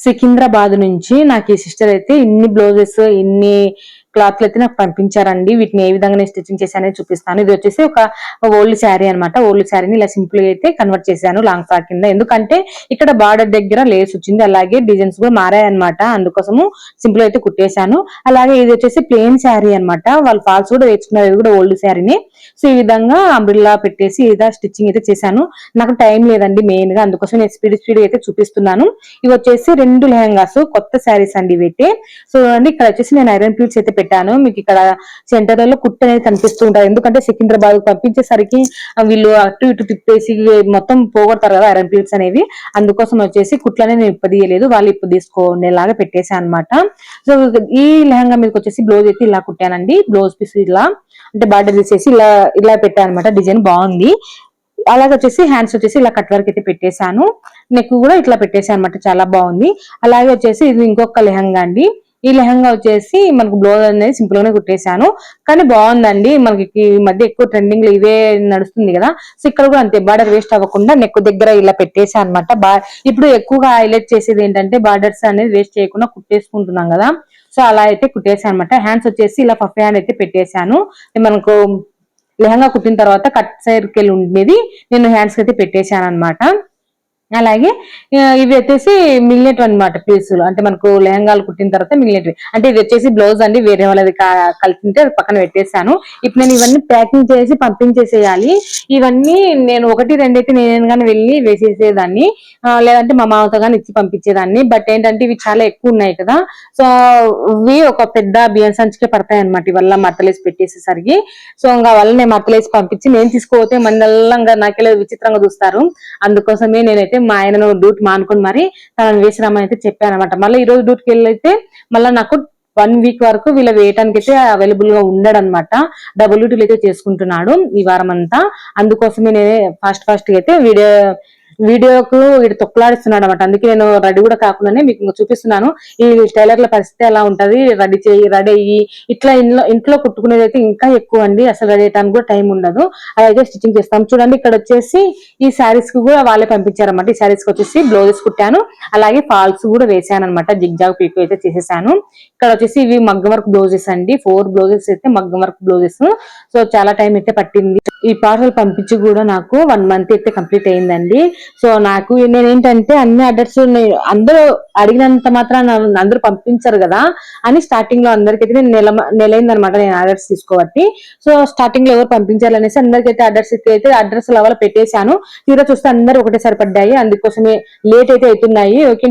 సికింద్రాబాద్ నుంచి నాకు ఈ సిస్టర్ అయితే ఇన్ని బ్లౌజెస్ ఇన్ని క్లాత్లు అయితే నాకు పంపించారండి. వీటిని ఏ విధంగా నేను స్టిచ్చింగ్ చేశానని చూపిస్తాను. ఇది వచ్చేసి ఒక ఓల్డ్ శారీ అనమాట ఓల్డ్ శారీని ఇలా సింపుల్గా అయితే కన్వర్ట్ చేశాను లాంగ్ ఫ్రాక్ కింద. ఎందుకంటే ఇక్కడ బార్డర్ దగ్గర లేస్ వచ్చింది. అలాగే డిజైన్స్ కూడా మారాయన్నమాట. అందుకోసము సింపుల్ అయితే కుట్టేశాను. అలాగే ఇది వచ్చేసి ప్లెయిన్ శారీ అన్నమాట. వాళ్ళు ఫాల్స్ కూడా వేసుకున్నారు. ఇది కూడా ఓల్డ్ శారీని. సో ఈ విధంగా అంబ్రిల్లా పెట్టేసి ఇలా స్టిచ్చింగ్ అయితే చేశాను. నాకు టైం లేదండి మెయిన్గా అందుకోసం నేను స్పీడ్ స్పీడ్ అయితే చూపిస్తున్నాను. ఇవి వచ్చేసి రెండు లెహంగాస్. కొత్త శారీస్ అండి ఇవి అయితే సో అండి ఇక్కడ వచ్చేసి నేను ఐరన్ ప్లీట్స్ అయితే పెట్టాను. మీకు ఇక్కడ సెంటర్లో కుట్టు అనేది కనిపిస్తూ ఉంటారు ఎందుకంటే సికింద్రాబాద్ పంపించేసరికి వీళ్ళు అటు ఇటు తిప్పేసి మొత్తం పోగొడతారు కదా ఐరన్ పీల్స్ అనేవి. అందుకోసం వచ్చేసి కుట్లు అనేది నేను ఇప్పదీయలేదు. వాళ్ళు ఇప్పుడు తీసుకునేలాగా పెట్టేశాను అనమాట సో ఈ లెహంగా మీకు వచ్చేసి బ్లౌజ్ అయితే ఇలా కుట్టానండి. బ్లౌజ్ పీస్ ఇలా అంటే బార్డర్ తీసేసి ఇలా ఇలా పెట్టాను అనమాట డిజైన్ బాగుంది. అలాగే వచ్చేసి హ్యాండ్స్ వచ్చేసి ఇలా కట్ వర్క్ అయితే పెట్టేశాను. నెక్ కూడా ఇట్లా పెట్టేసాను అనమాట చాలా బాగుంది. అలాగే వచ్చేసి ఇది ఇంకొక లెహంగా అండి. ఈ లెహంగా వచ్చేసి మనకు బ్లౌజ్ అనేది సింపుల్ గానే కుట్టేశాను. కానీ బాగుందండి. మనకి ఈ మధ్య ఎక్కువ ట్రెండింగ్లో ఇవే నడుస్తుంది కదా. సో ఇక్కడ కూడా అంతే బార్డర్ వేస్ట్ అవ్వకుండా నెక్ దగ్గర ఇలా పెట్టేసా అనమాట బా ఇప్పుడు ఎక్కువగా హైలైట్ చేసేది ఏంటంటే బార్డర్స్ అనేది వేస్ట్ చేయకుండా కుట్టేసుకుంటున్నాం కదా. సో అలా అయితే కుట్టేసాను అనమాట హ్యాండ్స్ వచ్చేసి ఇలా ఫఫ్ హ్యాండ్ అయితే పెట్టేశాను. మనకు లెహంగా కుట్టిన తర్వాత కట్ సైడ్కి ఉండేది. నేను హ్యాండ్స్ అయితే పెట్టేశాను అనమాట అలాగే ఇవి వచ్చేసి మిగిలినవి అనమాట పీసులు అంటే మనకు లెహంగాలు కుట్టిన తర్వాత మిగిలినవి. అంటే ఇది వచ్చేసి బ్లౌజ్ అండి వేరే వాళ్ళది కా- ఉంటే అది పక్కన పెట్టేశాను. ఇప్పుడు నేను ఇవన్నీ ప్యాకింగ్ చేసి పంపించేసేయాలి. ఇవన్నీ నేను ఒకటి రెండైతే నేను కానీ వెళ్ళి వేసేసేదాన్ని. లేదంటే మా మామతో కానీ ఇచ్చి పంపించేదాన్ని. బట్ ఏంటంటే ఇవి చాలా ఎక్కువ ఉన్నాయి కదా. సో ఇవి ఒక పెద్ద బియ్యం సంచికే పడతాయి అనమాట ఇవల్ల మట్టలేసి పెట్టేసేసరికి. సో ఇంకా వల్ల నేను మట్టలేసి పంపించి నేను తీసుకోతే మందల్లంగా నాకెళ్ళి విచిత్రంగా చూస్తారు. అందుకోసమే నేనైతే మా ఆయనను డ్యూటీ మానుకొని మరి తనని వేసి రమ్మని అయితే చెప్పాను అనమాట మళ్ళీ ఈ రోజు డ్యూటీకి వెళ్ళైతే మళ్ళీ నాకు వన్ వీక్ వరకు వీళ్ళ వేయటానికి అయితే అవైలబుల్గా ఉండడు అనమాట డబుల్ డ్యూటీలు అయితే చేసుకుంటున్నాడు ఈ వారం అంతా అందుకోసమే నేనే ఫాస్ట్ ఫాస్ట్ అయితే వీడియో వీడియోకు వీడు తొక్కలాడిస్తున్నాడు అనమాట అందుకే నేను రెడీ కూడా కాకుండానే మీకు చూపిస్తున్నాను. ఈ టైలర్ల పరిస్థితి ఎలా ఉంటది? రెడీ చేయి రెడీ అయ్యి. ఇట్లా ఇంట్లో ఇంట్లో కుట్టుకునేది అయితే ఇంకా ఎక్కువ అండి. అసలు రెడీ అయ్యడానికి కూడా టైం ఉండదు. అలాగే స్టిచ్చింగ్ చేస్తాం. చూడండి ఇక్కడ వచ్చేసి ఈ శారీస్కి కూడా వాళ్ళే పంపించారన్నమాట. ఈ శారీస్కి వచ్చేసి బ్లౌజెస్ కుట్టాను. అలాగే ఫాల్స్ కూడా వేసాను అనమాట జిగ్జాగ్ పీక్ అయితే చేసేసాను. ఇక్కడ వచ్చేసి ఇవి మగ్గం వర్క్ బ్లౌజెస్ అండి. ఫోర్ బ్లౌజెస్ అయితే మగ్గం వర్క్ బ్లౌజెస్. సో చాలా టైం అయితే పట్టింది. ఈ పార్సల్ పంపించి కూడా నాకు వన్ మంత్ అయితే కంప్లీట్ అయిందండి. సో నాకు నేనేంటంటే అన్ని అడ్రస్ అందరూ అడిగినంత మాత్రం అందరూ పంపించరు కదా అని స్టార్టింగ్లో అందరికైతే నేను నెల నెలైంది అనమాట నేను ఆర్డర్స్ తీసుకోబట్టి. సో స్టార్టింగ్లో ఎవరు పంపించాలి అనేసి అందరికైతే అడ్రస్ అయితే అడ్రస్ లెవెల్ పెట్టేశాను. తీరా చూస్తే అందరూ ఒకటేసారి పడ్డాయి. అందుకోసమే లేట్ అయితే అవుతున్నాయి. ఓకే